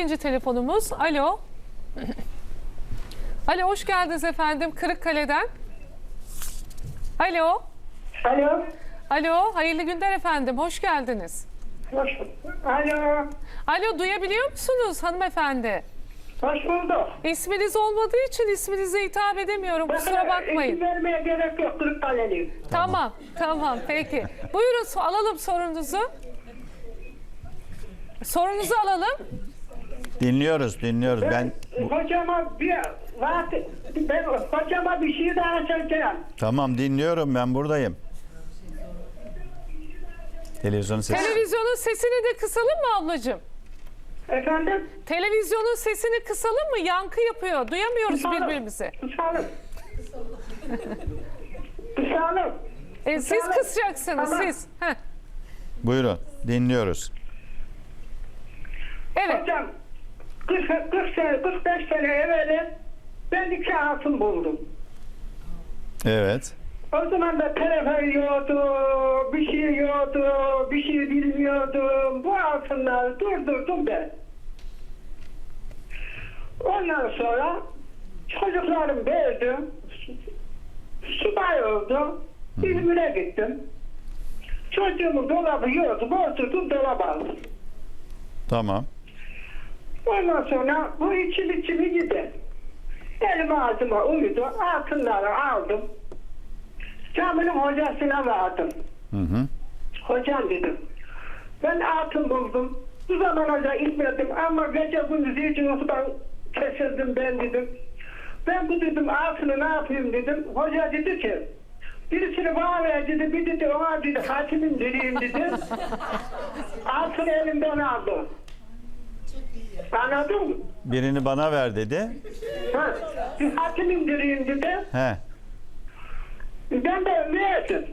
ikinci telefonumuz. Alo. Alo hoş geldiniz efendim Kırıkkale'den. Alo. Alo. Alo hayırlı günler efendim hoş geldiniz. Hoş, alo. Alo duyabiliyor musunuz hanımefendi? Hoş bulduk. İsminiz olmadığı için isminize hitap edemiyorum kusura bakmayın. İsim vermeye gerek yok. Kırıkkaleliyim. Tamam tamam peki. Buyurun alalım sorunuzu. Sorunuzu alalım. Dinliyoruz, dinliyoruz. Ben Hocama bir vaat, ben hocama bir şey daha söyleyeceğim. tamam dinliyorum. Ben buradayım. Televizyonun sesi. Televizyonun sesini de kısalım mı ablacığım? Efendim? Televizyonun sesini kısalım mı? Yankı yapıyor. Duyamıyoruz Kısalım. birbirimizi. Kısalım. Kısalım. E, siz Kısalım. kısacaksınız Tamam. siz. Heh. Buyurun. Dinliyoruz. Evet. Hocam 40, 40 sene, 45 sene evvel ben iki altın buldum. Evet. O zaman da telefon yoktu, bir şey yoktu, bir şey bilmiyordum. Bu altınları durdurdum ben. Ondan sonra çocuklarım verdim. Subay oldu. İzmir'e gittim. Çocuğumun dolabı yoktu. Oturdum dolap aldım. Tamam. Ondan sonra bu içim içimi gider. Elim ağzıma uyudu. Altınları aldım. Caminin hocasına vardım. Hı hı. Hocam dedim. Ben altın buldum. Bu zamana da gitmedim ama gece gündüz hiç ben kesildim ben dedim. Ben bu dedim altını ne yapayım dedim. Hoca dedi ki birisini bana ver dedi. Bir dedi ona dedi hatimin vereyim dedi. altını elimden aldı. Anladın mı? Birini bana ver dedi. Ha, bir hatim indireyim dedi. He. Ben de verdim.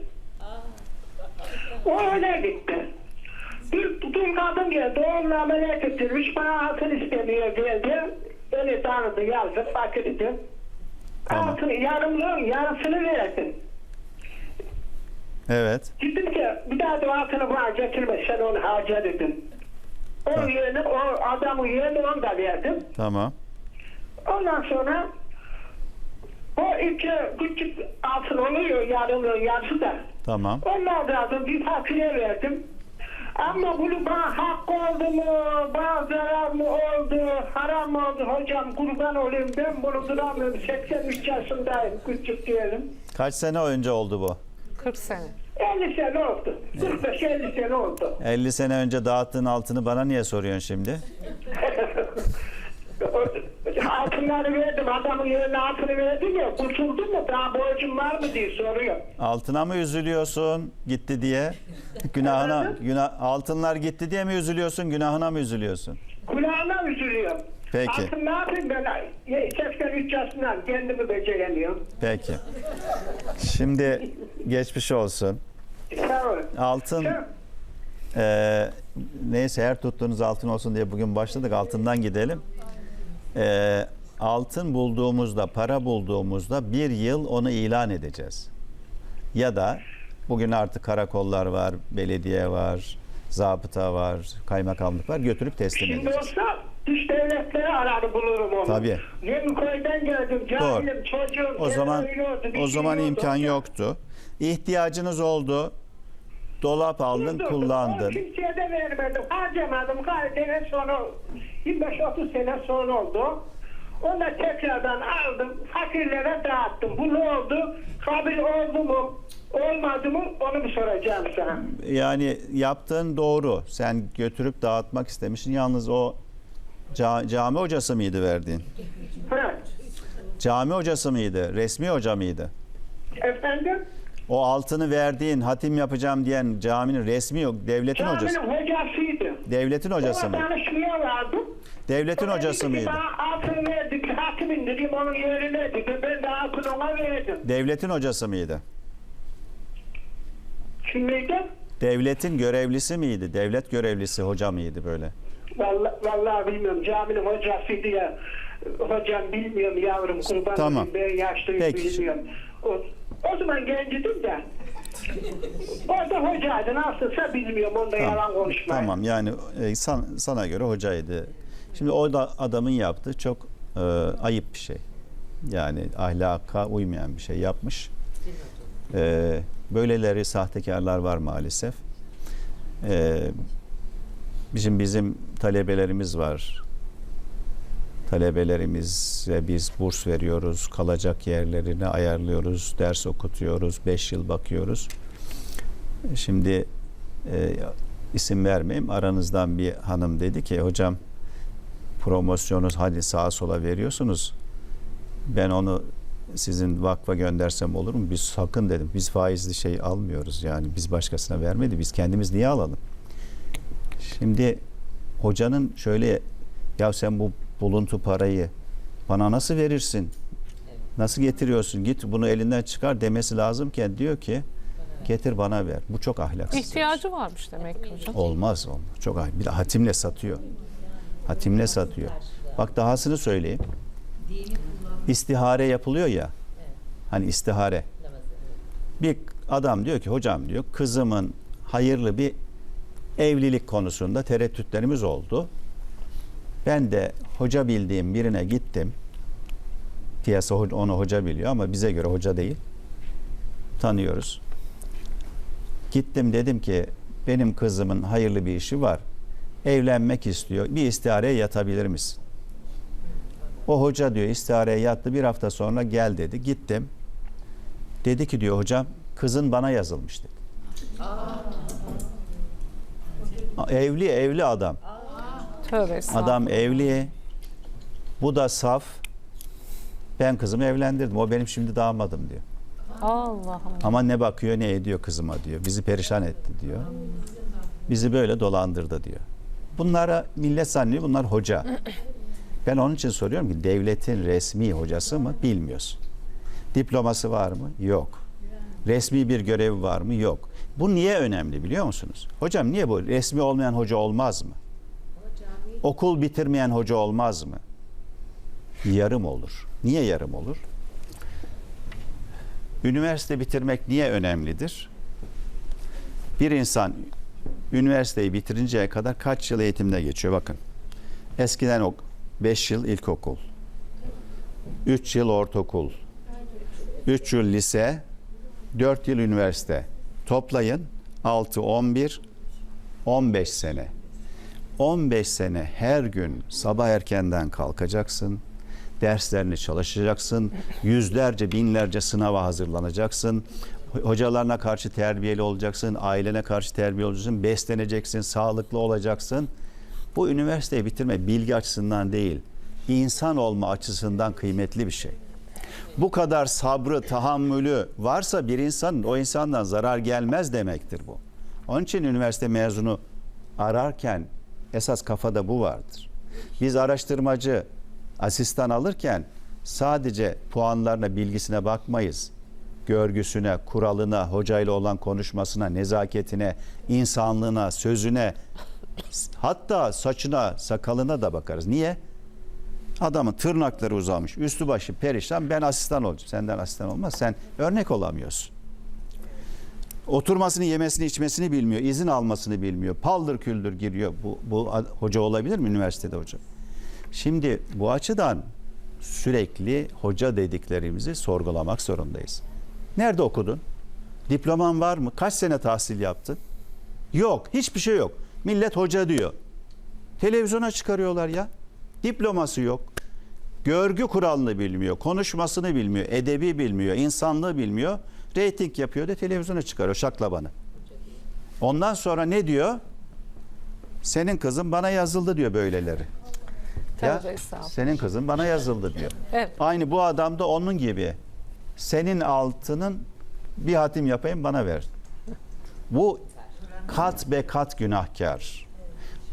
O öyle gitti. Bir, bir kadın geldi, onunla ameliyat ettirmiş, bana altın istemiyor geldi. Beni tanıdı, yazdı, fakirdi. Tamam. Altını, yarımlığın yarısını verdim. Evet. Dedim ki, bir daha da altını bana getirme, sen onu harca dedim. O Tamam. yerine, o adamın yerine onu da verdim. Tamam. Ondan sonra o iki küçük altın oluyor, yarılıyor, yarısı da. Tamam. Onlar da aldım, bir fakire verdim. Ama bunu bana hak oldu mu, bana zarar mı oldu, haram mı oldu hocam kurban olayım ben bunu duramıyorum. 83 yaşındayım, küçük diyelim. Kaç sene önce oldu bu? 40 sene. 50 sene oldu, 45-50 sene oldu. 50 sene önce dağıttığın altını bana niye soruyorsun şimdi? Altınları verdim, adamın yerine altını verdim ya, kurtuldun mu, daha borcum var mı diye soruyor. Altına mı üzülüyorsun gitti diye? Günahına, günah, altınlar gitti diye mi üzülüyorsun, günahına mı üzülüyorsun? Kulağına üzülüyorum. Peki. Altın ne yapayım ben? 83 yaşından kendimi beceremiyorum. Peki. Şimdi geçmiş olsun. Sağ olun. Altın Ee, neyse her tuttuğunuz altın olsun diye bugün başladık. Altından gidelim. Ee, altın bulduğumuzda, para bulduğumuzda bir yıl onu ilan edeceğiz. Ya da bugün artık karakollar var, belediye var, zabıta var, kaymakamlık var. Götürüp teslim Şimdi edeceğiz. olsa dış devletleri arar bulurum onu. Tabii. Yeni köyden geldim. Cahilim, çocuğum. O zaman o zaman imkan yoktu. İhtiyacınız oldu. Dolap aldın, Durdurdum. kullandın. Onu kimseye de vermedim. Harcamadım. Gayet en sonra 25-30 sene sonra oldu. Onu da tekrardan aldım. Fakirlere dağıttım. Bu ne oldu? Kabul oldu mu? Olmadı mı? Onu bir soracağım sana. Yani yaptığın doğru. Sen götürüp dağıtmak istemişsin. Yalnız o ca- cami hocası mıydı verdiğin? Ha. Cami hocası mıydı? Resmi hoca mıydı? Efendim? O altını verdiğin, hatim yapacağım diyen caminin resmi yok. Devletin hocası. Caminin hocasıydı. Devletin hocası Ona mı? danışmaya vardım. Devletin hocası dedi ki, mıydı? Bana altın verdi. Bir onun yerine dedi. Ben de altın ona verdim. Devletin hocası mıydı? Kimiydi? Devletin görevlisi miydi? Devlet görevlisi hoca mıydı böyle? Vallahi, vallahi bilmiyorum. Caminin hocasıydı ya. Hocam bilmiyorum yavrum kurban Tamam. olayım, Ben yaşlıyım Peki. bilmiyorum. O, o zaman gencidim de. Orada hocaydı nasılsa bilmiyorum. Onda yalan konuşmayın. Tamam yani e, san- sana göre hocaydı. Şimdi o da adamın yaptığı çok e, ayıp bir şey. Yani ahlaka uymayan bir şey yapmış. E, böyleleri sahtekarlar var maalesef. E, bizim bizim talebelerimiz var. Talebelerimize biz burs veriyoruz, kalacak yerlerini ayarlıyoruz, ders okutuyoruz, 5 yıl bakıyoruz. Şimdi e, isim vermeyeyim. Aranızdan bir hanım dedi ki hocam promosyonuz hadi sağa sola veriyorsunuz. Ben onu sizin vakfa göndersem olur mu? Biz sakın dedim. Biz faizli şey almıyoruz yani. Biz başkasına vermedi. Biz kendimiz niye alalım? Şimdi hocanın şöyle ya sen bu buluntu parayı bana nasıl verirsin? Nasıl getiriyorsun? Git bunu elinden çıkar demesi lazımken diyor ki getir bana ver. Bu çok ahlaksız. İhtiyacı varmış demek ki hocam. Olmaz olmaz. Çok ahlak. Bir de hatimle satıyor. Hatimle satıyor. Bak dahasını söyleyeyim. İstihare yapılıyor ya. Hani istihare. Bir adam diyor ki hocam diyor kızımın hayırlı bir evlilik konusunda tereddütlerimiz oldu. Ben de hoca bildiğim birine gittim. Piyasa onu hoca biliyor ama bize göre hoca değil. Tanıyoruz. Gittim dedim ki benim kızımın hayırlı bir işi var. Evlenmek istiyor. Bir istihareye yatabilir misin? O hoca diyor istihareye yattı bir hafta sonra gel dedi. Gittim. Dedi ki diyor hocam kızın bana yazılmış dedi. Evli evli adam. Tövbe. Adam evli. Bu da saf. Ben kızımı evlendirdim. O benim şimdi damadım diyor. Allah'ım. Ama ne bakıyor ne ediyor kızıma diyor. Bizi perişan etti diyor. Bizi böyle dolandırdı diyor. Bunlara millet zannediyor bunlar hoca. Ben onun için soruyorum ki devletin resmi hocası mı bilmiyorsun. Diploması var mı? Yok. Resmi bir görevi var mı? Yok. Bu niye önemli biliyor musunuz? Hocam niye bu? Resmi olmayan hoca olmaz mı? Okul bitirmeyen hoca olmaz mı? Yarım olur. Niye yarım olur? Üniversite bitirmek niye önemlidir? Bir insan üniversiteyi bitirinceye kadar kaç yıl eğitimde geçiyor bakın. Eskiden o 5 yıl ilkokul, 3 yıl ortaokul, 3 yıl lise, 4 yıl üniversite. Toplayın 6, 11, 15 sene. 15 sene her gün sabah erkenden kalkacaksın. Derslerini çalışacaksın. Yüzlerce, binlerce sınava hazırlanacaksın. Hocalarına karşı terbiyeli olacaksın. Ailene karşı terbiyeli olacaksın. Besleneceksin, sağlıklı olacaksın. Bu üniversiteyi bitirme bilgi açısından değil, insan olma açısından kıymetli bir şey. Bu kadar sabrı, tahammülü varsa bir insanın o insandan zarar gelmez demektir bu. Onun için üniversite mezunu ararken esas kafada bu vardır. Biz araştırmacı, asistan alırken sadece puanlarına, bilgisine bakmayız. Görgüsüne, kuralına, hocayla olan konuşmasına, nezaketine, insanlığına, sözüne, hatta saçına, sakalına da bakarız. Niye? Adamın tırnakları uzamış, üstü başı perişan. Ben asistan olacağım. Senden asistan olmaz. Sen örnek olamıyorsun. Oturmasını, yemesini, içmesini bilmiyor. izin almasını bilmiyor. Paldır küldür giriyor. Bu, bu hoca olabilir mi üniversitede hoca? Şimdi bu açıdan sürekli hoca dediklerimizi sorgulamak zorundayız. Nerede okudun? Diploman var mı? Kaç sene tahsil yaptın? Yok. Hiçbir şey yok. Millet hoca diyor. Televizyona çıkarıyorlar ya. Diploması yok. Görgü kuralını bilmiyor. Konuşmasını bilmiyor. Edebi bilmiyor. insanlığı bilmiyor. Reyting yapıyor da televizyona çıkarıyor şaklabanı. Ondan sonra ne diyor? Senin kızın bana yazıldı diyor böyleleri. Ya, senin kızın bana yazıldı diyor. Evet. Aynı bu adam da onun gibi. Senin altının bir hatim yapayım bana ver. Bu kat be kat günahkar.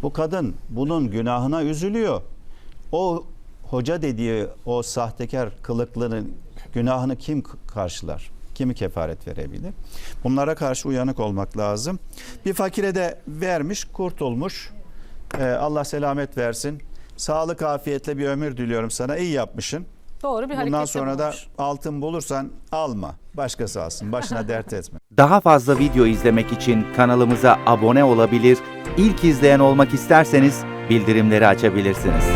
Bu kadın bunun günahına üzülüyor. O hoca dediği o sahtekar kılıklının günahını kim karşılar? Kimi kefaret verebilir? Bunlara karşı uyanık olmak lazım. Bir fakire de vermiş, kurtulmuş. Ee, Allah selamet versin. Sağlık afiyetle bir ömür diliyorum sana. İyi yapmışsın. Doğru bir hareket Bundan sonra da bulunmuş. altın bulursan alma. Başkası alsın. Başına dert etme. Daha fazla video izlemek için kanalımıza abone olabilir, ilk izleyen olmak isterseniz bildirimleri açabilirsiniz.